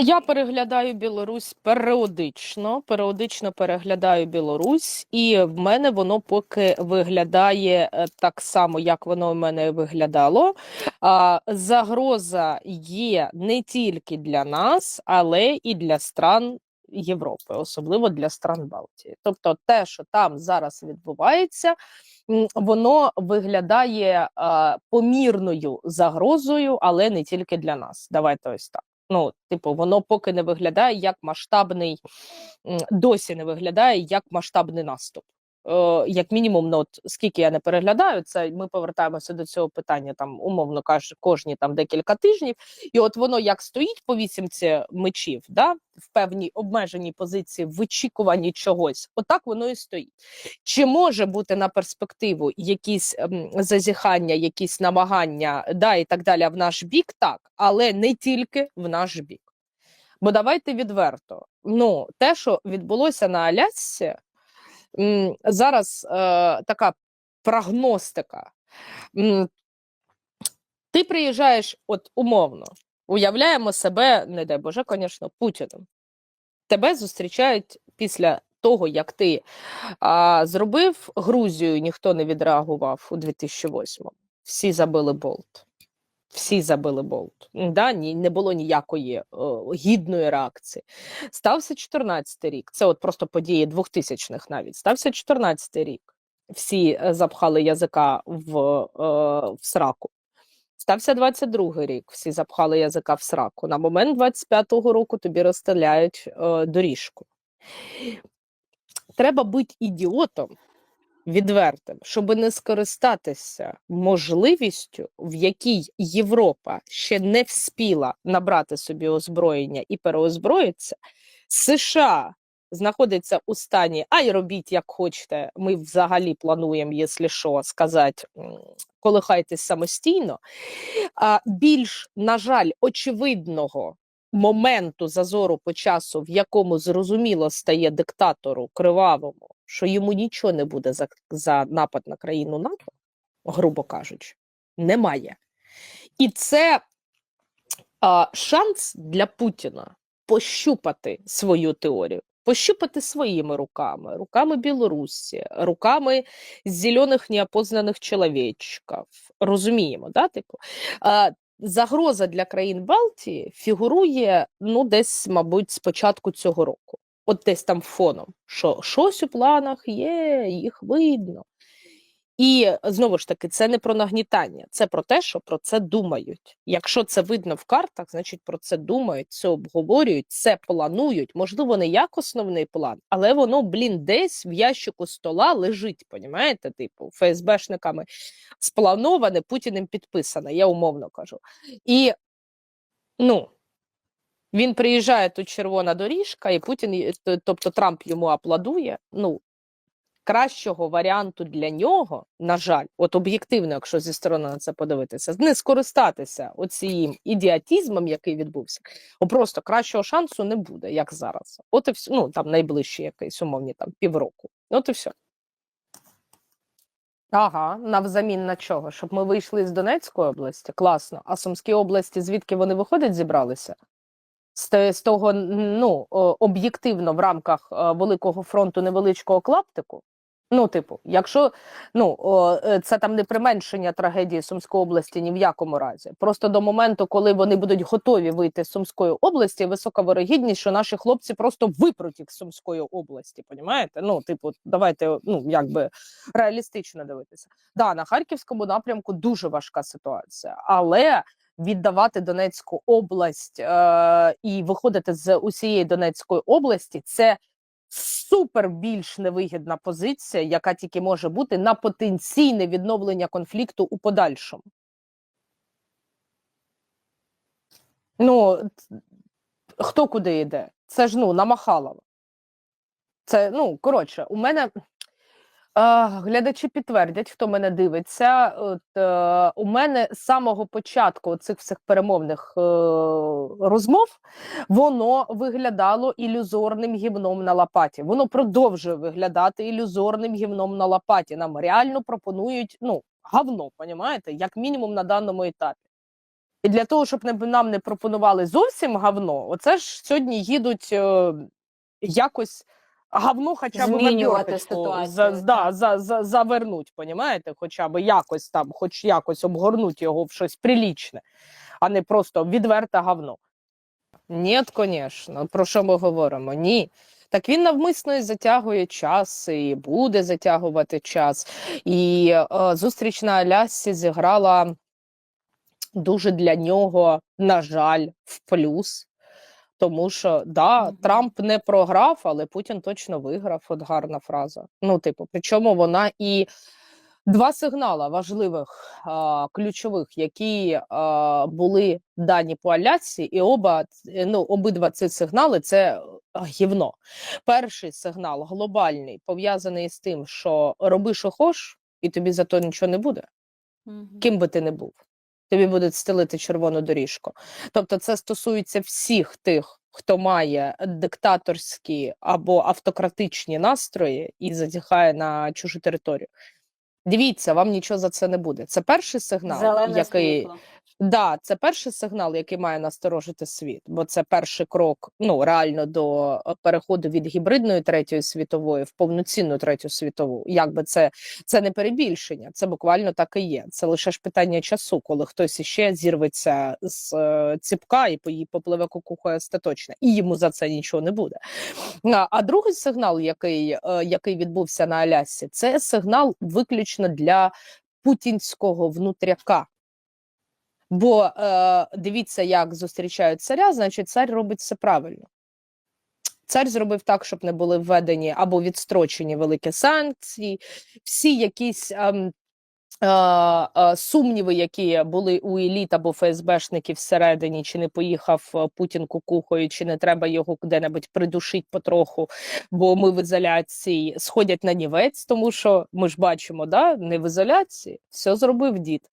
Я переглядаю Білорусь періодично, періодично переглядаю Білорусь, і в мене воно поки виглядає е, так само, як воно в мене виглядало. Загроза є не тільки для нас, але і для стран Європи, особливо для стран Балтії. Тобто, те, що там зараз відбувається, воно виглядає помірною загрозою, але не тільки для нас. Давайте ось так. Ну, типу, воно поки не виглядає як масштабний, досі не виглядає як масштабний наступ. Е, як мінімум, ну, от скільки я не переглядаю, це ми повертаємося до цього питання, там, умовно кажучи, кожні там декілька тижнів. І от воно як стоїть по вісімці мечів, да, в певній обмеженій позиції, в вичікуванні чогось, отак воно і стоїть. Чи може бути на перспективу якісь ем, зазіхання, якісь намагання, да, і так далі в наш бік, так, але не тільки в наш бік. Бо давайте відверто. Ну, те, що відбулося на Алясці, зараз е, така прогностика. Ти приїжджаєш, от умовно, уявляємо себе, не дай Боже, звісно, Путіним. Тебе зустрічають після того, як ти а, зробив Грузію, ніхто не відреагував у 2008-му. Всі забили болт. Всі забили болт. Да, ні, не було ніякої о, гідної реакції. Стався 14-й рік. Це от просто події 2000-х навіть. Стався 14-й рік. Всі е, запхали язика в, е, в сраку. Стався 22-й рік. Всі запхали язика в сраку. На момент 25-го року тобі розстріляють е, доріжку. Треба бути ідіотом відвертим, щоб не скористатися можливістю, в якій Європа ще не вспіла набрати собі озброєння і переозброїться, США знаходиться у стані, ай робіть як хочете. Ми взагалі плануємо, якщо що, сказати, колихайтесь самостійно. А більш, на жаль, очевидного моменту зазору по часу, в якому зрозуміло стає диктатору кривавому, що йому нічого не буде за, за напад на країну НАТО, грубо кажучи, немає. І це а, шанс для Путіна пощупати свою теорію, пощупати своїми руками, руками Білорусі, руками зелених неопознаних чоловічків. Розуміємо, да? Типу, а, загроза для країн Балтії фігурує ну, десь, мабуть, з початку цього року. От десь там фоном, що щось у планах є, їх видно. І знову ж таки, це не про нагнітання, це про те, що про це думають. Якщо це видно в картах, значить про це думають, це обговорюють, це планують. Можливо, не як основний план, але воно, блін, десь в ящику стола лежить, понімаєте? Типу, ФСБшниками сплановане, Путіним підписане, я умовно кажу. І ну. Він приїжджає тут червона доріжка, і Путін, тобто Трамп йому аплодує. Ну кращого варіанту для нього, на жаль, от об'єктивно, якщо зі сторони на це подивитися, не скористатися оцім ідіотізмом, який відбувся, просто кращого шансу не буде, як зараз. От і все, ну там найближчі якийсь умовні там півроку. От і все. Ага, навзамін на чого? Щоб ми вийшли з Донецької області? Класно. А Сумській області, звідки вони виходять, зібралися? З, того, ну, об'єктивно в рамках е, Великого фронту невеличкого клаптику. Ну, типу, якщо ну е, це там не применшення трагедії Сумської області ні в якому разі. Просто до моменту, коли вони будуть готові вийти з Сумської області, висока вирогідність, що наші хлопці просто випруть їх з Сумської області. Понімаєте? Ну, типу, давайте ну якби реалістично дивитися. Да, на харківському напрямку дуже важка ситуація, але віддавати Донецьку область е, і виходити з усієї Донецької області це супер більш невигідна позиція, яка тільки може бути на потенційне відновлення конфлікту у подальшому. Ну, хто куди йде? Це ж ну на Махалова. Це ну коротше, у мене глядачі підтвердять, хто мене дивиться. От, е, у мене з самого початку цих всіх перемовних е, розмов воно виглядало ілюзорним гівном на лопаті. Воно продовжує виглядати ілюзорним гівном на лопаті. Нам реально пропонують ну говно, понімаєте, як мінімум на даному етапі. І для того, щоб нам не пропонували зовсім говно, оце ж сьогодні їдуть е, якось говно хоча б на за, да, за, за, завернуть, понімаєте? Хоча б якось там, хоч якось обгорнуть його в щось прилічне, а не просто відверте говно. Ні, звісно. Про що ми говоримо? Ні. Так він навмисно і затягує час, і буде затягувати час. І е, зустріч на Алясці зіграла дуже для нього, на жаль, в плюс. Тому що да, Мгм. Трамп не програв, але Путін точно виграв. От гарна фраза. Ну, типу, причому вона і два сигнала важливих, а, ключових, які а, були дані по Алясці, і оба ну, обидва ці сигнали це гівно. Перший сигнал глобальний, пов'язаний з тим, що роби, що хош, і тобі за то нічого не буде ким би ти не був. Тобі будуть стелити червону доріжку. Тобто, це стосується всіх тих, хто має диктаторські або автократичні настрої і затіхає на чужу територію. Дивіться, вам нічого за це не буде. Це перший сигнал, Зелене який світло. Да, це перший сигнал, який має насторожити світ, бо це перший крок, ну реально до е, переходу від гібридної третьої світової в повноцінну третю світову. Якби це, це не перебільшення, це буквально так і є. Це лише ж питання часу, коли хтось іще зірветься з е, ціпка і по їй попливе кукухою остаточно, і йому за це нічого не буде. А, а другий сигнал, який, е, який відбувся на Алясці, це сигнал виключно для путінського внутряка. Бо е, дивіться, як зустрічають царя, значить, цар робить все правильно. Цар зробив так, щоб не були введені або відстрочені великі санкції, всі якісь ем, е, е, сумніви, які були у еліт або ФСБшників всередині, чи не поїхав е, Путін кукухою, чи не треба його куди-небудь придушити потроху, бо ми в ізоляції сходять на нівець, тому що ми ж бачимо, да, не в ізоляції, все зробив дід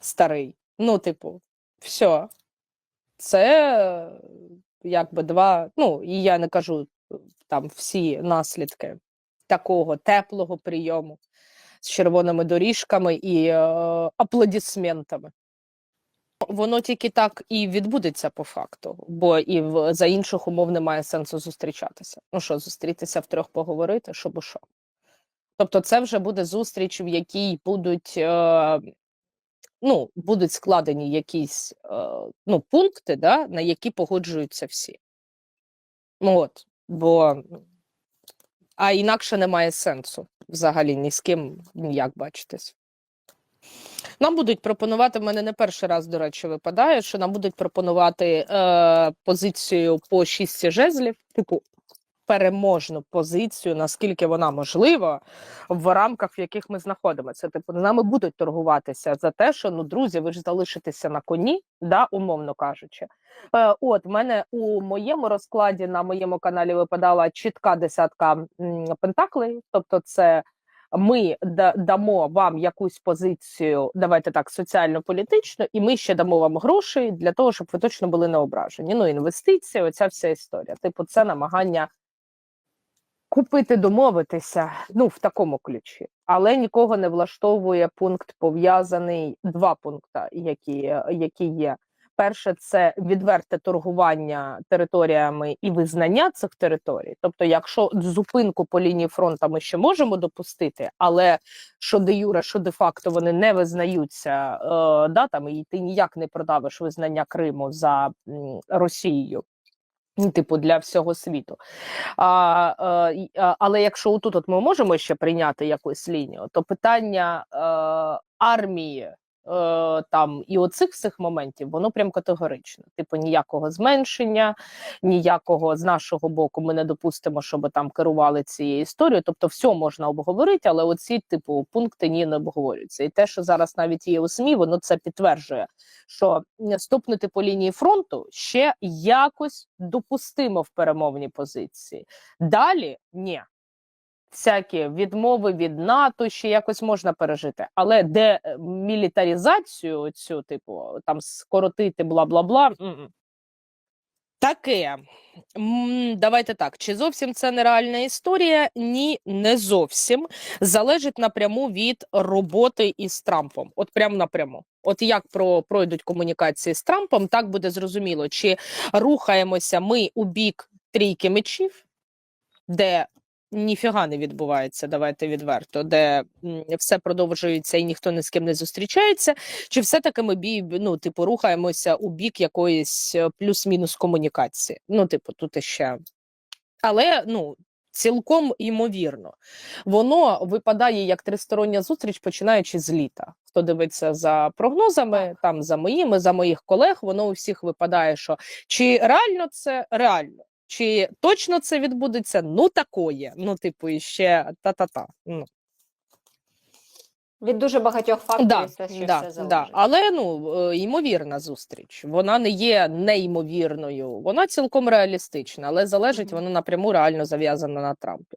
старий. Ну, типу, все. Це якби два. Ну, і я не кажу е, там всі наслідки такого теплого прийому з червоними доріжками і е, аплодисментами. Воно тільки так і відбудеться по факту, бо і в, за інших умов немає сенсу зустрічатися. Ну що, зустрітися втрьох поговорити, що бо що. Тобто, це вже буде зустріч, в якій будуть е, ну, будуть складені якісь е, ну, пункти, да, на які погоджуються всі. Ну, От, бо а інакше немає сенсу взагалі ні з ким ніяк бачитись. Нам будуть пропонувати, в мене не перший раз, до речі, випадає, що нам будуть пропонувати е, позицію по шісті жезлів, типу переможну позицію, наскільки вона можлива в рамках, в яких ми знаходимося. Типу, нами будуть торгуватися за те, що ну, друзі, ви ж залишитеся на коні, да, умовно кажучи. Е, от в мене у моєму розкладі на моєму каналі випадала чітка десятка пентаклей, тобто це. Ми дамо вам якусь позицію, давайте так, соціально-політичну, і ми ще дамо вам грошей для того, щоб ви точно були не ображені. Ну, інвестиції, оця вся історія. Типу, це намагання купити, домовитися, ну, в такому ключі. Але нікого не влаштовує пункт пов'язаний, два пункти, які, які є. Перше, це відверте торгування територіями і визнання цих територій. Тобто, якщо зупинку по лінії фронту ми ще можемо допустити, але що де юре, що де факто вони не визнаються, е, да, там, і ти ніяк не продавиш визнання Криму за Росією. Ну, Типу для всього світу. А, е, а, але якщо отут от ми можемо ще прийняти якусь лінію, то питання а, армії е, там і оцих всіх моментів воно прям категорично. Типу, ніякого зменшення, ніякого з нашого боку ми не допустимо, щоб там керували цією історією. Тобто, все можна обговорити, але оці типу пункти ні не обговорюються. І те, що зараз навіть є у СМІ, воно це підтверджує, що м, стопнути по лінії фронту ще якось допустимо в перемовній позиції. Далі ні. Всякі відмови від НАТО ще якось можна пережити, але де е, мілітаризацію цю, типу, там скоротити бла бла бла. Таке. Давайте так. Чи зовсім це нереальна історія? Ні, не зовсім. Залежить напряму від роботи із Трампом. От прям напряму. От як про пройдуть комунікації з Трампом, так буде зрозуміло, чи рухаємося ми у бік трійки мечів, де ніфіга не відбувається, давайте відверто, де все продовжується і ніхто ні з ким не зустрічається, чи все-таки ми бій, ну, типу, рухаємося у бік якоїсь е, плюс-мінус комунікації. Ну, типу, тут іще. Але ну, цілком ймовірно, воно випадає як тристороння зустріч, починаючи з літа. Хто дивиться за прогнозами, там за моїми, за моїх колег, воно у всіх випадає, що чи реально це реально. Чи точно це відбудеться? Ну такое. Ну, типу, іще та-та-та. Ну, Від дуже багатьох факторів да, це ще да, все да. Але ну, е, ймовірна зустріч. Вона не є неймовірною, вона цілком реалістична, але залежить Мгм. вона напряму реально зав'язана на Трампі.